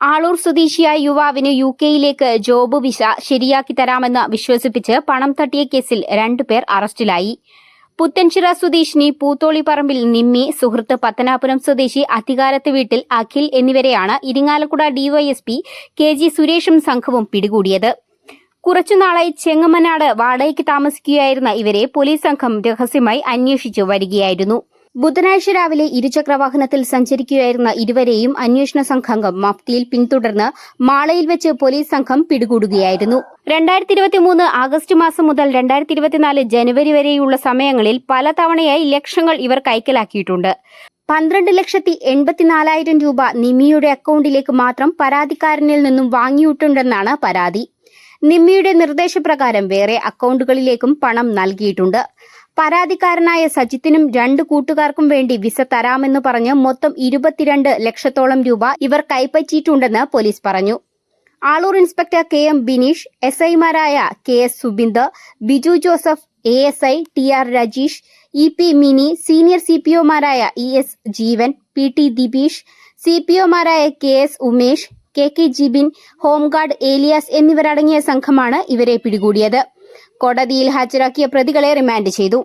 ആളൂർ സ്വദേശിയായ യുവാവിന് യു കെയിലേക്ക് ജോബ് വിസ ശരിയാക്കി തരാമെന്ന് വിശ്വസിപ്പിച്ച് പണം തട്ടിയ കേസിൽ രണ്ടുപേർ അറസ്റ്റിലായി. പുത്തൻചിറ സ്വദേശിനി പൂത്തോളി പറമ്പിൽ നിമ്മി സുഹൃത്ത് പത്തനാപുരം സ്വദേശി അധികാരത്ത് വീട്ടിൽ അഖിൽ എന്നിവരെയാണ് ഇരിങ്ങാലക്കുട ഡിവൈഎസ്പി കെ ജി സുരേഷും സംഘവും പിടികൂടിയത്. കുറച്ചുനാളായി ചെങ്ങമനാട് വാടകയ്ക്ക് താമസിക്കുകയായിരുന്ന ഇവരെ പോലീസ് സംഘം രഹസ്യമായി അന്വേഷിച്ചു വരികയായിരുന്നു. ബുധനാഴ്ച രാവിലെ ഇരുചക്രവാഹനത്തിൽ സഞ്ചരിക്കുകയായിരുന്ന ഇരുവരെയും അന്വേഷണ സംഘം മഫ്തിയിൽ പിന്തുടർന്ന് മാളയിൽ വെച്ച് പോലീസ് സംഘം പിടികൂടുകയായിരുന്നു. രണ്ടായിരത്തി ഇരുപത്തിമൂന്ന് ആഗസ്റ്റ് മാസം മുതൽ രണ്ടായിരത്തി ഇരുപത്തിനാല് ജനുവരി വരെയുള്ള സമയങ്ങളിൽ പലതവണയായി ലക്ഷങ്ങൾ ഇവർ കൈക്കലാക്കിയിട്ടുണ്ട്. പന്ത്രണ്ട് ലക്ഷത്തി എൺപത്തിനാലായിരം രൂപ നിമിയുടെ അക്കൗണ്ടിലേക്ക് മാത്രം പരാതിക്കാരനിൽ നിന്നും വാങ്ങിയിട്ടുണ്ടെന്നാണ് പരാതി. നിമ്മിയുടെ നിർദ്ദേശപ്രകാരം വേറെ അക്കൗണ്ടുകളിലേക്കും പണം നൽകിയിട്ടുണ്ട്. പരാതിക്കാരനായ സജിത്തിനും രണ്ട് കൂട്ടുകാർക്കും വേണ്ടി വിസ തരാമെന്ന് പറഞ്ഞ് മൊത്തം ഇരുപത്തിരണ്ട് ലക്ഷത്തോളം രൂപ ഇവർ കൈപ്പറ്റിയിട്ടുണ്ടെന്ന് പോലീസ് പറഞ്ഞു. Alur inspector K M Bineesh S ഐമാരായ K S Subinder Biju Joseph A S I T R Rajeesh E P Mini senior C P ഒമാരായ E S Jeevan P T Dibeesh C P ഒമാരായ K S Umesh K K Jibin home guard Elias എന്നിവരടങ്ങിയ സംഘമാണ് ഇവരെ പിടികൂടിയത്. കോടതിയിൽ ഹാജരാക്കിയ പ്രതികളെ remand ചെയ്തു